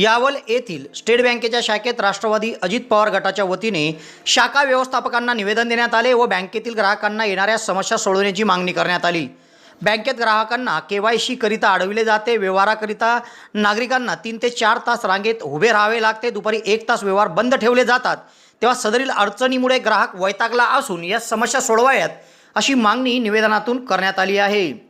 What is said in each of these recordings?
यावल येथील स्टेट बँकेच्या शाखेत राष्ट्रवादी अजित पवार गटाच्या वतीने शाखा व्यवस्थापकांना निवेदन देण्यात आले व बँकेतील ग्राहकांना येणाऱ्या समस्या सोडवण्याची मागणी करण्यात आली. बँकेत ग्राहकांना के वाय सी करिता अडविले जाते व्यवहाराकरिता नागरिकांना तीन ते चार तास रांगेत उभे राहावे लागते दुपारी एक तास व्यवहार बंद ठेवले जातात. तेव्हा सदरील अडचणीमुळे ग्राहक वैतागला असून या समस्या सोडवाव्यात अशी मागणी निवेदनातून करण्यात आली आहे.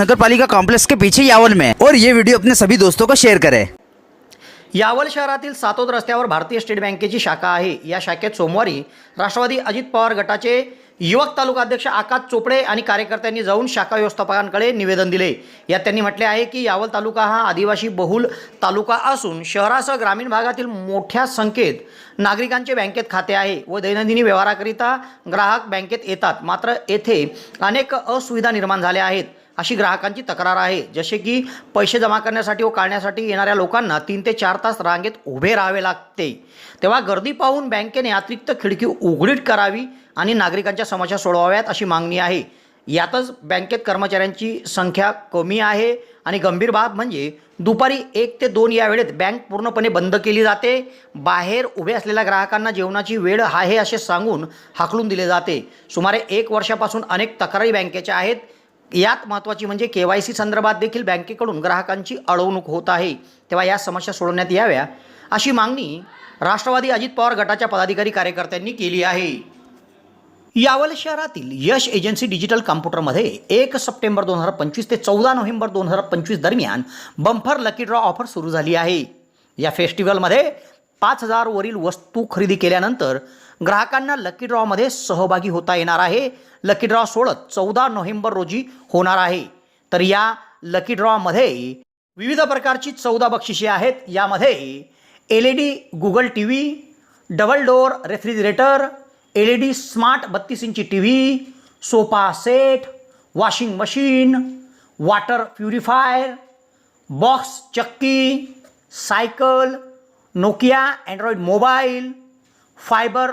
नगर पालिका कॉम्प्लेक्स के पीछे यावल में और ये वीडियो अपने सभी दोस्तों को शेयर करें। यावल शहरातील सातोद रस्त्यावर भारतीय स्टेट बँकेची शाखा आहे. या शाखेत सोमवारी राष्ट्रवादी अजित पवार गटाचे युवक तालुका अध्यक्ष आकाश चोपडे आणि कार्यकर्त्यांनी जाऊन शाखा व्यवस्थापकांकडे निवेदन दिले. यात त्यांनी म्हटले आहे की यावल तालुका हा आदिवासी बहुल तालुका असून शहरासह ग्रामीण भागातील मोठ्या संख्येत नागरिकांचे बँकेत खाते आहे व दैनंदिनी व्यवहाराकरिता ग्राहक बँकेत येतात. मात्र येथे अनेक असुविधा निर्माण झाल्या आहेत. अशी ग्राहकांची तक्रार आहे. जसे की पैसे जमा करण्यासाठी व काढण्यासाठी येणाऱ्या लोकांना तीन ते चार तास रांगेत उभे राहावे लागते. तेव्हा गर्दी पाहून बँकेने अतिरिक्त खिडकी उघडीट करावी आणि नागरिकांच्या समस्या सोडवाव्यात अशी मागणी आहे. यातच बँकेत कर्मचाऱ्यांची संख्या कमी आहे आणि गंभीर बाब म्हणजे दुपारी एक ते दोन या वेळेत बँक पूर्णपणे बंद केली जाते. बाहेर उभे असलेल्या ग्राहकांना जेवणाची वेळ आहे असे सांगून हाकलून दिले जाते. सुमारे एक वर्षापासून अनेक तक्रारी बँकेच्या आहेत. यात महत्त्वाची म्हणजे के वाय सी संदर्भात देखील बँकेकडून ग्राहकांची अडवणूक होत आहे. तेव्हा या समस्या सोडवण्यात याव्या अशी मागणी राष्ट्रवादी अजित पवार गटाच्या पदाधिकारी कार्यकर्त्यांनी केली आहे. यावल शहरातील यश एजन्सी डिजिटल कॉम्प्युटरमध्ये एक सप्टेंबर दोन हजार पंचवीस ते चौदा नोव्हेंबर दोन हजार पंचवीस दरम्यान बंफर लकी ड्रॉ ऑफर सुरू झाली आहे. या फेस्टिवलमध्ये पाच हजारवरील वस्तू खरेदी केल्यानंतर ग्राहकांना लकी ड्रॉमध्ये सहभागी होता येणार आहे. लकी ड्रॉ सोडत चौदा नोव्हेंबर रोजी होणार आहे. तर या लकी ड्रॉमध्ये विविध प्रकारची चौदा बक्षिसे आहेत. यामध्ये L E D Google TV double door refrigerator L E D smart बत्तीस इंची TV sofa set washing machine water purifier box चक्की cycle Nokia Android mobile fibre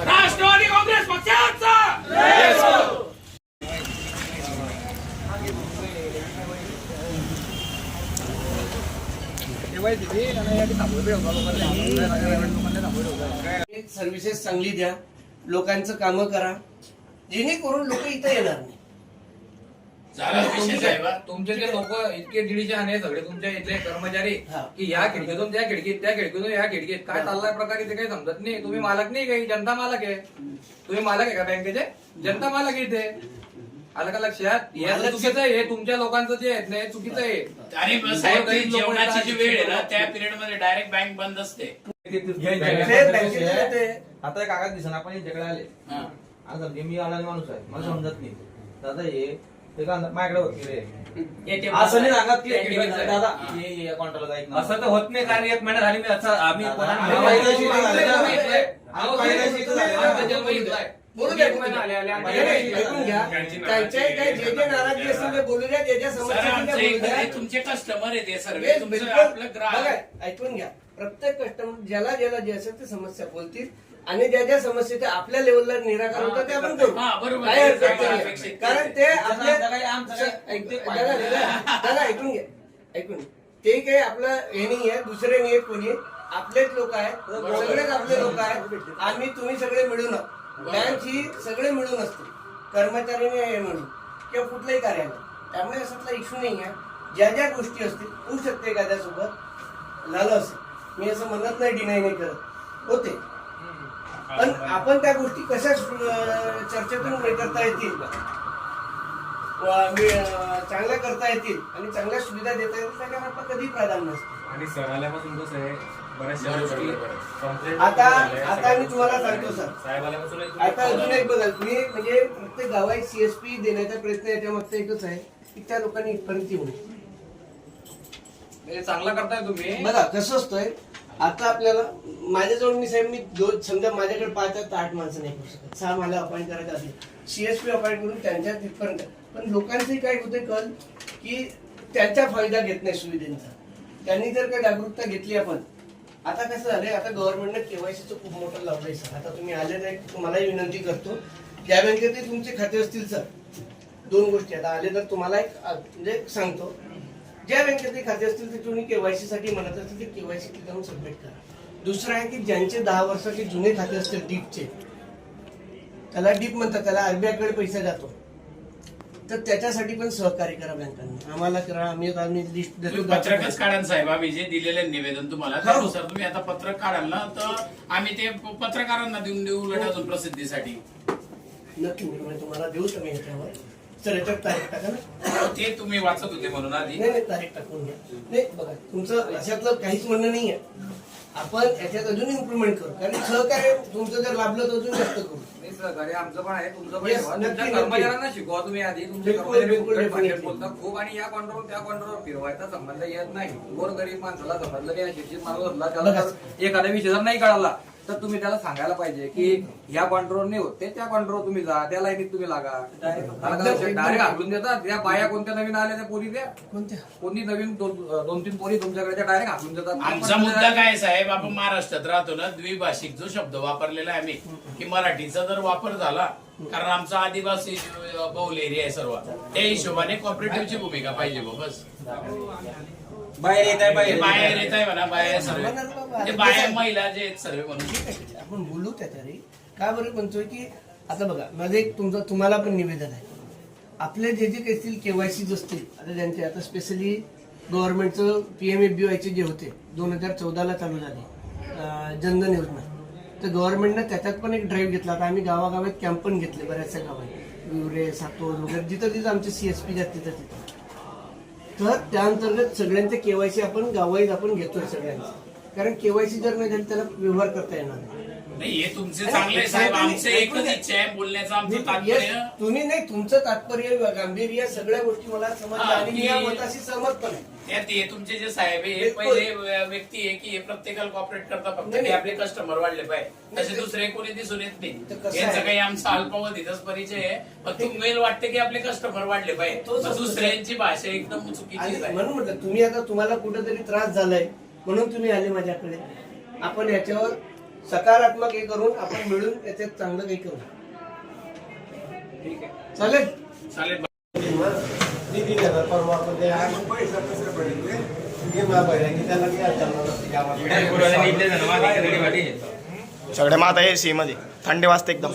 Rashtrawadi Congress पक्षाचा! सर्व्हिसेस चांगली द्या लोकांचं कामं करा जेणेकरून लोक इथं येणार नाही. तुमचे जे लोक इतके दीडशे आहे सगळे तुमच्या इथले कर्मचारी. की या खिडकीतून त्या खिडकीत त्या खिडकीतून या खिडकीत. काय चाललाय प्रकार इथे काही समजत नाही. तुम्ही मालक नाही काही जनता मालक आहे. तुम्ही मालक आहे का बँकेचे? जनता मालक आहे इथे. आलं का लक्षात हे चुकीचं आहे. हे तुमच्या लोकांचं जे आहे ना हे चुकीचं आहे. आणि जेवणाची जी वेळ आहे ना त्या पिरियडमध्ये डायरेक्ट बँक बंद असते. आता एक कागद दिसना आपण यांच्याकडे आले. हा. आज समजे मी आला माणूस आहे. मला समजत नाही. दादा हे माझ्याकडे होती रे. असं नाही सांगत की. दादा तर होत नाही कारण एक महिना झाली मी असं आम्ही हे तुमचे कस्टमर आहे ते सर्व. तुमचं बिलकुल- आपलं ग्राहक. बघा, ऐकून घ्या. प्रत्येक कस्टमर ज्याला ज्याला जे असेल ते समस्या बोलतील. आणि ज्या ज्या समस्येचे आपल्या लेवलला निराकरण होतं ते आपण करू. हा, बरोबर. काही हरकत नाही. कारण ते. आपल्या आमचं काही- आमचं काही- ऐक- ते दादा, दादा, दादा, ऐकून घ्या. ऐकून घ्या. ते काही आपलं हे नाही आहे दुसरे नाही कोणी. आपलेच लोक आहेत. सगळेच आपले लोक आहेत. आम्ही तुम्ही सगळे मिळून बँक ही सगळे मिळून असते कर्मचारी नाही आहे म्हणून. किंवा कुठलंही कार्यालय. त्यामुळे असातला इश्यू नाही आहे ज्या ज्या गोष्टी असतील होऊ शकते एखाद्यासोबत. झालं असेल. मी असं म्हणत नाही डिनाय नाही करत. होते. पण आपण त्या गोष्टी कशा चर्चेतून हे करता येतील? मी, चांगल्या करता येतील आणि चांगल्या सुविधा देता येतील त्याच्यावर आपलं कधी प्राधान्य नसतं. आणि सर आल्यापासून कसं आहे आता आता मी तुम्हाला सांगतो सर. आता अजून एक बघा तुम्ही म्हणजे प्रत्येक गावात सीएसपी देण्याचा प्रयत्न याच्या मागचा एकच आहे की त्या लोकांनी इथपर्यंत येऊ नये. हे चांगलं करताय तुम्ही. बघा कसं असतंय आता आपल्याला माझ्याजवळ मी साहेब मी दोन समजा माझ्याकडे पाच तर आठ माणसं नाही करू शकत. सहा मला अपॉइंट करायचं असेल. सीएसपी अपॉइंट करून त्यांच्या तिथपर्यंत पण लोकांचंही काय होते कल की त्याचा फायदा घेत नाही सुविधेचा. त्यांनी जर का जागरूकता घेतली आपण आता कसं झालंय आता गव्हर्नमेंटने केवायसीचं खूप मोठं लावलंय सर. आता तुम्ही आले नाही तुम्हालाही विनंती करतो. ज्या बँकेतही तुमचे खाते असतील सर दोन गोष्टी. आता आले तर तुम्हाला एक म्हणजे सांगतो. ज्या बँकेतले खाते असतील ते तुम्ही केवायसी साठी म्हणत असतील ते केवायसी जाऊन सबमिट करा. दुसरं आहे की ज्यांचे दहा वर्षाचे जुने खाते असतील डीपचे त्याला डीप म्हणतात त्याला RBI कडे पैसा जातो. तर त्याच्यासाठी पण सहकार्य करा बँकांनी. आम्हाला करा आम्ही आम्ही लिस्ट देतो. पत्रकच काढा साहेब आम्ही जे दिलेले निवेदन तुम्हाला हो. त्यानुसार तुम्ही आता पत्रक काढाल ना तर आम्ही ते पत्रकारांना देऊन देऊ उलट अजून प्रसिद्धीसाठी. नक्की तुम्हाला देऊ तुम्ही सर याच्यावर तारीख टाका ना. ते तुम्ही वाचत होते म्हणून आधी. नाही नाही तारीख टाकून घ्या. नाही बघा तुमचं अशातलं काहीच म्हणणं नाही आहे आपण याच्यात अजून इम्प्रुव्हमेंट करू. कारण सहकार्य तुमचं जर लाभलं तर अजून जास्त करू. नाही सहकार्य आमचं पण आहे तुमचं पण Yes, ठेवा. नक्की, तुमच्या नक्की. कर्मचाऱ्यांना शिकवा तुम्ही आधी. तुमचे बिलकुल, कर्मचारी बिलकुल, कुठल्याही भाषेत definitely. बोलतात. खूप आणि या कॉन्ट्रोल त्या कॉन्ट्रोल फिरवायचा संबंध येत नाही. गोर गरीब माणसाला समजलं की हा शिक्षित माणूस असला त्याला बघा. जर एखाद्या विषय जर नाही कळाला तर तुम्ही त्याला सांगायला पाहिजे की ह्या कॉन्ट्रोल नाही होत ते त्या कॉन्ट्रोल तुम्ही जा त्या लाईनीत तुम्ही लागा. डायरेक्ट हाकलून देतात. त्या बाया कोणत्या नवीन आल्या त्या पोरी द्या कोणत्या? कोणी नवीन दोन दोन तीन पोरी तुमच्याकडे डायरेक्ट हाकलून देतात. आमचा मुद्दा काय साहेब आपण महाराष्ट्रात राहतो ना द्विभाषिक जो शब्द वापरलेला आहे आम्ही की मराठीचा जर वापर झाला कारण आमचा आदिवासी बहुल एरिया आहे सर्व त्या हिशोबाने कॉपरेटिव्हची भूमिका पाहिजे बुवा, बस. बाहेर येत आहे हे बाहेर बाहेर येत आहे म्हणा बाहेर सर्व. ते बाहेर महिला जे आहेत सर्व म्हणून. आपण बोलू त्याच्यावर का बरं म्हणतोय की आता बघा माझं एक तुमचं तुम्हाला पण निवेदन आहे. आपले जे जे काही असतील केवायसीज असतील आता ज्यांचे आता स्पेशली गव्हर्नमेंटचं पी एम एफ बी वायचे जे होते दोन हजार चौदाला चालू झाले जनधन योजना. तर गव्हर्नमेंटनं त्याच्यात पण एक ड्राईव्ह घेतला. आता आम्ही गावागावात कॅम्प पण घेतले बऱ्याचशा गावात विवरे सातोड वगैरे जिथं जिथं आमचे सीएसपी जात तिथं तिथं तर त्या अंतर्गत केवायसी आपण गावाईत आपण घेतोय सगळ्यांचं. कारण केवायसी जर नाही झाली त्याला व्यवहार करता येणार नाही. नाही हे तुमचे चांगले साहेब आमचे एकच इच्छा आहे बोलण्याचं आमचं तात्पर्य. तुम्ही नाही तुमचं तात्पर्य गांभीर्य सगळ्या गोष्टी मला समजल्या आणि मी या की- मताशी सहमत पण आहे. त्यात हे तुमचे जे साहेब आहे हे. पहिले व्यक्ती आहे की हे प्रत्येकाला कॉपरेट करता फक्त. आपले कस्टमर वाढले पाहिजे. तसे दुसरे कोणी दिसून येत नाही. यांचं? काही आमचा अल्पावधीतच परिचय आहे. फक्त मेल वाटते की आपले कस्टमर वाढले पाहिजे. पण. दुसऱ्यांची भाषा एकदम चुकीची आहे. म्हणून म्हटलं तुम्ही आता तुम्हाला कुठेतरी त्रास झालाय म्हणून तुम्ही आले माझ्याकडे. आपण याच्यावर सकारात्मक हे करून आपण मिळून याच्यात चांगलं काही करू. चालेल? चालेल. इथले जण माझ्या इकडे वाटी आहे. सगळे माता ए सी मध्ये. थंडी वाजते एकदम.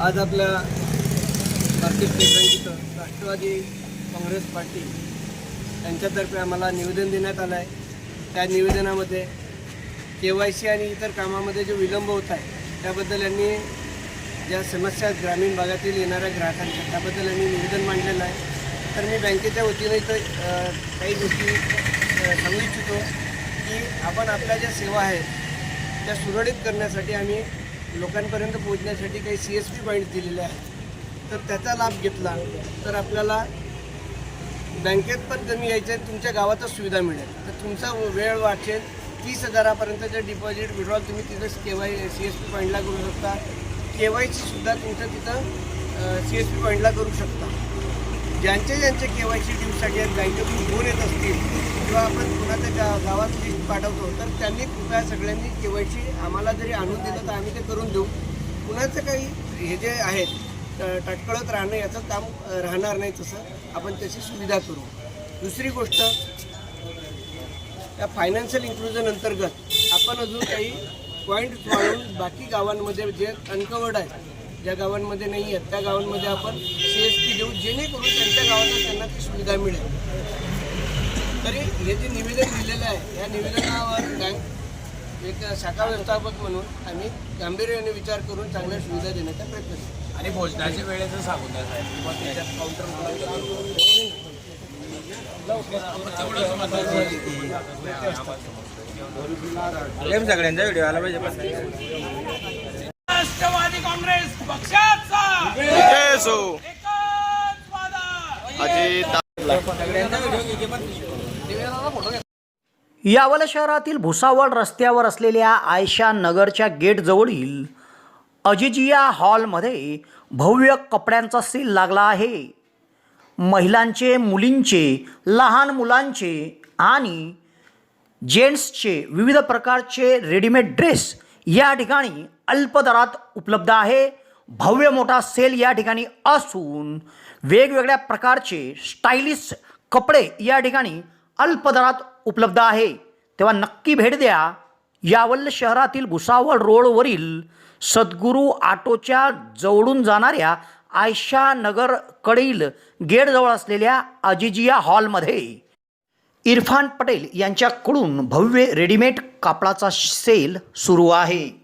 आज आपल्या भारतीय राष्ट्रवादी काँग्रेस पार्टी त्यांच्यातर्फे आम्हाला निवेदन देण्यात आलं आहे. त्या निवेदनामध्ये के वाय सी आणि इतर कामामध्ये जो विलंब होत आहे त्याबद्दल यांनी ज्या समस्या ग्रामीण भागातील येणाऱ्या ग्राहकांच्या त्याबद्दल यांनी निवेदन मांडलेलं आहे. तर मी बँकेच्या वतीने इथं काही गोष्टी सांगू इच्छितो की आपण आपल्या ज्या सेवा आहेत त्या सुरळीत करण्यासाठी आम्ही लोकांपर्यंत पोहोचण्यासाठी काही सी एस पी पॉईंट दिलेले आहेत. तर त्याचा लाभ घेतला तर आपल्याला बँकेत पण कमी यायचं आहे तुमच्या गावातच सुविधा मिळेल. तर तुमचा वेळ वाचेल. तीस हजारापर्यंतचे डिपॉझिट विड्रॉल तुम्ही तिथं K Y C S P पॉईंटला करू शकता. के वाय सीसुद्धा तुमचं तिथं सी एस पी पॉईंटला करू शकता. ज्यांचे ज्यांचे के वाय सी ड्यूसाठी आहेत बँकेतून फोन येत असतील किंवा आपण कुणाच्या गा गावात लिस्ट पाठवतो तर त्यांनी कृपया सगळ्यांनी के वाय सी आम्हाला जरी आणून दिलं तर आम्ही ते करून देऊ. कुणाचं काही हे जे आहेत टटकळत राहणं याचं काम राहणार नाही तसं. आपण त्याची सुविधा करू. दुसरी गोष्ट त्या फायनान्शियल इन्क्लुजन अंतर्गत आपण अजून काही पॉईंट वाढवून बाकी गावांमध्ये जे अनकवर्ड आहेत ज्या गावांमध्ये नाही आहेत त्या गावांमध्ये आपण सी एस पी देऊ जेणेकरून त्यांच्या गावात त्यांना ती सुविधा मिळेल. तरी हे जे निवेदन दिलेलं आहे या निवेदनावर बँक एक शाखा व्यवस्थापक म्हणून आम्ही गांभीर्याने विचार करून चांगल्या सुविधा देण्याचा प्रयत्न करू आणि भोजनाच्या वेळेचं सांगून द्या साहेब. किंवा त्याच्यात काउंटर सगळ्यांचा व्हिडिओ आला पाहिजे राष्ट्रवादी काँग्रेस पक्षाचा. यावल शहरातील भुसावळ रस्त्यावर असलेल्या आयशा नगरच्या गेटजवळील अजिजिया हॉलमध्ये भव्य कपड्यांचा सेल लागला आहे. महिलांचे मुलींचे लहान मुलांचे आणि जेंट्सचे विविध प्रकारचे रेडीमेड ड्रेस या ठिकाणी अल्प दरात उपलब्ध आहे. भव्य मोठा सेल या ठिकाणी असून वेगवेगळ्या प्रकारचे स्टायलिश कपडे या ठिकाणी अल्प दरात उपलब्ध आहे. तेव्हा नक्की भेट द्या. यावल शहरातील भुसावळ रोडवरील सद्गुरू आटोच्या जवळून जाणाऱ्या आयशा नगरकडील गेटजवळ असलेल्या अजिजिया हॉलमध्ये इरफान पटेल यांच्याकडून भव्य रेडीमेड कापडाचा सेल सुरू आहे.